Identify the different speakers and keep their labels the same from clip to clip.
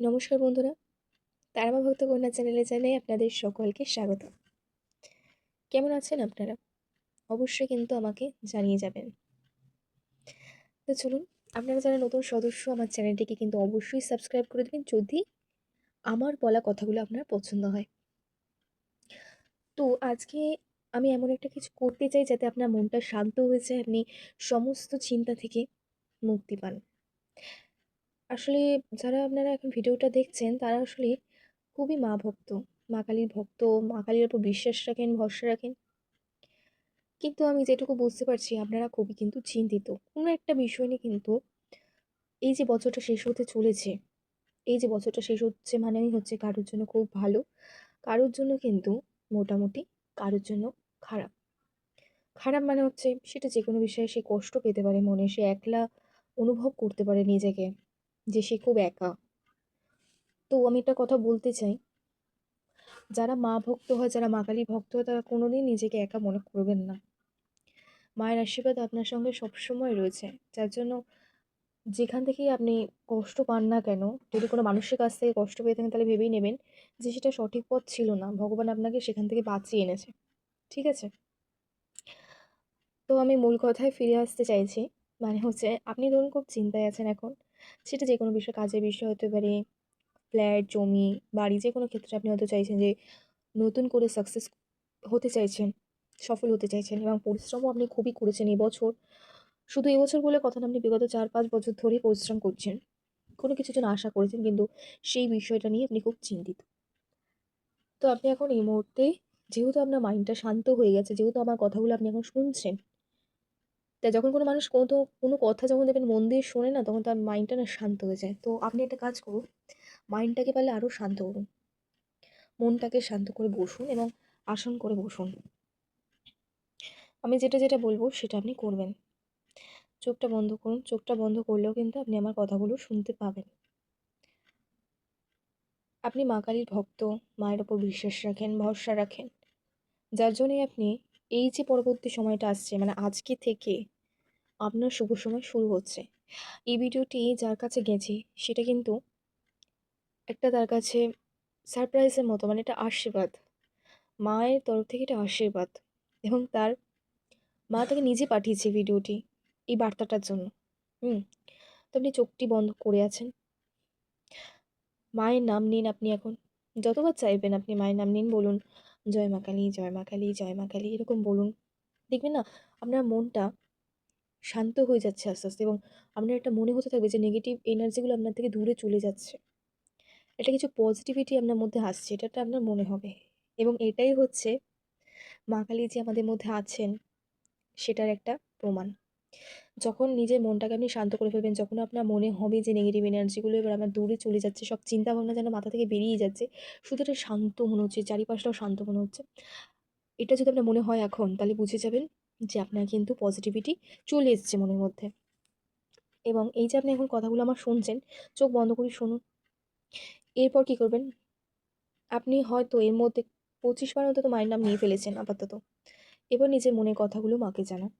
Speaker 1: নমস্কার বন্ধুরা। তারামা ভক্ত কন্যা চ্যানেলে জানাই আপনাদের সকলকে স্বাগত। কেমন আছেন আপনারা? অবশ্যই কিন্তু আমাকে জানিয়ে যাবেন। তো চলুন, আপনারা যারা নতুন সদস্য আমার চ্যানেলটিকে কিন্তু অবশ্যই সাবস্ক্রাইব করে দেবেন যদি আমার বলা কথাগুলো আপনার পছন্দ হয়। তো আজকে আমি এমন একটা কিছু করতে চাই যাতে আপনার মনটা শান্ত হয়েছে আপনি সমস্ত চিন্তা থেকে মুক্তি পান। আসলে যারা আপনারা এখন ভিডিওটা দেখছেন, তারা আসলে খুবই মা ভক্ত, মা কালীর ভক্ত, মা কালীর ওপর বিশ্বাস রাখেন, ভরসা রাখেন। কিন্তু আমি যেটুকু বুঝতে পারছি, আপনারা খুবই কিন্তু চিন্তিত। কোনো একটা বিষয় নিয়ে কিন্তু এই যে বছরটা শেষ হতে চলেছে, এই যে বছরটা শেষ হচ্ছে মানেই হচ্ছে কারোর জন্য খুব ভালো, কারোর জন্য কিন্তু মোটামুটি কারোর জন্য খারাপ। খারাপ মানে হচ্ছে সেটা যে কোনো বিষয়ে সে কষ্ট পেতে পারে, মনে সে একলা অনুভব করতে পারে নিজেকে। যে সে খুব একা। তো আমি একটা কথা বলতে চাই। যারা মা ভক্ত হয়, যারা মা কালী ভক্ত হয়, তারা কোনোদিন নিজেকে একা মনে করবেন না। মায়ের আশীর্বাদ আপনার সঙ্গে সবসময় রয়েছে। যার জন্য যেখান থেকেই আপনি কষ্ট পান না কেন, যদি কোনো মানুষের কাছ থেকে কষ্ট পেয়ে থাকেন, তাহলে ভেবেই নেবেন যে সেটা সঠিক পথ ছিল না। ভগবান আপনাকে সেখান থেকে বাঁচিয়ে এনেছে। ঠিক আছে? তো আমি মূল কথায় ফিরে আসতে চাইছি। মানে হচ্ছে, আপনি ধরুন খুব চিন্তায় আছেন এখন। সেটা যে কোনো বিষয়, কাজের বিষয় হতে পারে, ফ্ল্যাট, জমি, বাড়ি, যে কোনো ক্ষেত্রে আপনি হয়তো চাইছেন যে নতুন করে সাকসেস হতে চাইছেন, সফল হতে চাইছেন এবং পরিশ্রমও আপনি খুবই করেছেন এবছর শুধু এবছর বলে কথা আপনি বিগত চার পাঁচ বছর ধরেই পরিশ্রম করছেন। কোনো কিছুর জন্য আশা করেছেন, কিন্তু সেই বিষয়টা নিয়ে আপনি খুব চিন্তিত। তো আপনি এখন এই মুহূর্তে, যেহেতু আপনার মাইন্ডটা শান্ত হয়ে গেছে, যেহেতু আমার কথাগুলো আপনি এখন শুনছেন তা যখন কোনো মানুষ কোনো কোনো কথা যখন দেখবেন মন দিয়ে শোনে না, তখন তার মাইন্ডটা না শান্ত হয়ে যায়। তো আপনি একটা কাজ করুন মাইন্ডটাকে পারলে আরও শান্ত করুন। মনটাকে শান্ত করে বসুন এবং আসন করে বসুন। আমি যেটা যেটা বলব সেটা আপনি করবেন। চোখটা বন্ধ করুন, চোখটা বন্ধ করলেও কিন্তু আপনি আমার কথাগুলো শুনতে পাবেন। আপনি মা কালীর ভক্ত, মায়ের ওপর বিশ্বাস রাখেন, ভরসা রাখেন। যার জন্যই আপনি এই যে পরবর্তী সময়টা আসছে মানে আজকে থেকে আপনার শুভ সময় শুরু হচ্ছে। এই ভিডিওটি যার কাছে গেছে, সেটা কিন্তু একটা তার কাছে সারপ্রাইজের মতো মানে এটা আশীর্বাদ। মায়ের তরফ থেকে এটা আশীর্বাদ। এবং তার মা তাকে নিজে পাঠিয়েছে ভিডিওটি, এই বার্তাটার জন্য। হুম, তো আপনি চোখটি বন্ধ করে আছেন। মায়ের নাম নিন আপনি এখন। যতবার চাইবেন আপনি মায়ের নাম নিন, বলুন জয় মা কালী, জয় মা কালী, জয় মা কালী এরকম বলুন। দেখবেন না, আপনার মনটা শান্ত হয়ে যাচ্ছে আস্তে আস্তে এবং আপনার একটা মনে হতে থাকবে যে নেগেটিভ এনার্জিগুলো আপনার থেকে দূরে চলে যাচ্ছে। এটা কিছু পজিটিভিটি আপনার মধ্যে আসছে, এটা আপনার মনে হবে। এবং এটাই হচ্ছে মা কালী যে আমাদের মধ্যে আছেন, সেটার একটা প্রমাণ। যখন নিজের মনটাকে আপনি শান্ত করে ফেলবেন, যখন আপনার মনে হবে যে নেগেটিভ এনার্জিগুলো এবার আমার দূরে চলে যাচ্ছে, সব চিন্তা ভাবনা যেন মাথা থেকে বেরিয়ে যাচ্ছে, শুধু এটা শান্ত মনে হচ্ছে, চারিপাশটাও শান্ত মনে হচ্ছে। এটা যদি আপনার মনে হয় এখন, তাহলে বুঝে যাবেন যে আপনার কিন্তু পজিটিভিটি চলে এসছে মনের মধ্যে। এবং এই যে আপনি এখন কথাগুলো আমার শুনছেন, চোখ বন্ধ করে শুনুন। এরপর কি করবেন? আপনি হয়তো এর মধ্যে পঁচিশ বার অন্তত মায়ের নাম নিয়ে ফেলেছেন আপাতত। এবার নিজের মনের কথাগুলো মাকে জানান।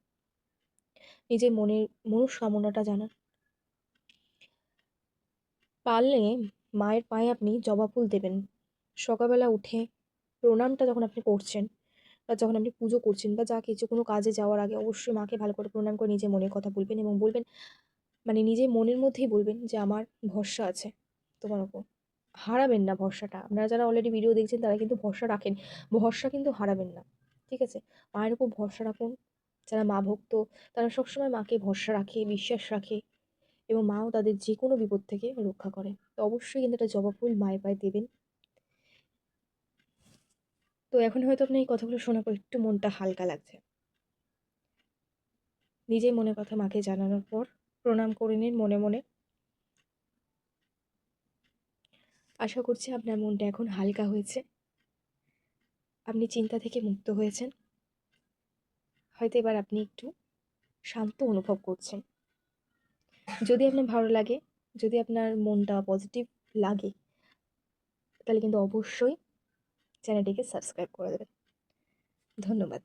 Speaker 1: নিজের মনের, মনস্কামনাটা জানান পারলে মায়ের পায়ে আপনি জবা ফুল দেবেন। সকালবেলা উঠে প্রণামটা যখন আপনি করছেন বা যখন আপনি পুজো করছেন বা যা কিছু কোনো কাজে যাওয়ার আগে অবশ্যই মাকে ভালো করে প্রণাম করে নিজের মনের কথা বলবেন এবং বলবেন মানে নিজের মনের মধ্যেই বলবেন যে আমার ভরসা আছে। তোমার ওপর হারাবেন না ভরসাটা। আপনারা যারা অলরেডি ভিডিও দেখছেন তারা কিন্তু ভরসা রাখেন। ভরসা কিন্তু হারাবেন না। ঠিক আছে? মায়ের উপর ভরসা রাখুন। যারা মা ভক্ত, তারা সবসময় মাকে ভরসা রাখে, বিশ্বাস রাখে এবং মাও তাদের যে কোনো বিপদ থেকে রক্ষা করে। তো অবশ্যই কিন্তু একটা জবা ফুল মায়ের পায়ে দেবেন। তো এখন হয়তো আপনার এই কথাগুলো শোনার পর একটু মনটা হালকা লাগছে। নিজের মনে কথা মাকে জানানোর পর প্রণাম করে নিন মনে মনে। আশা করছি আপনার মনটা এখন হালকা হয়েছে। আপনি চিন্তা থেকে মুক্ত হয়েছেন। হয়তো এবার আপনি একটু শান্ত অনুভব করছেন। যদি আপনার ভালো লাগে, যদি আপনার মনটা পজিটিভ লাগে, তাহলে কিন্তু অবশ্যই চ্যানেলটিকে সাবস্ক্রাইব করে দেবেন। ধন্যবাদ।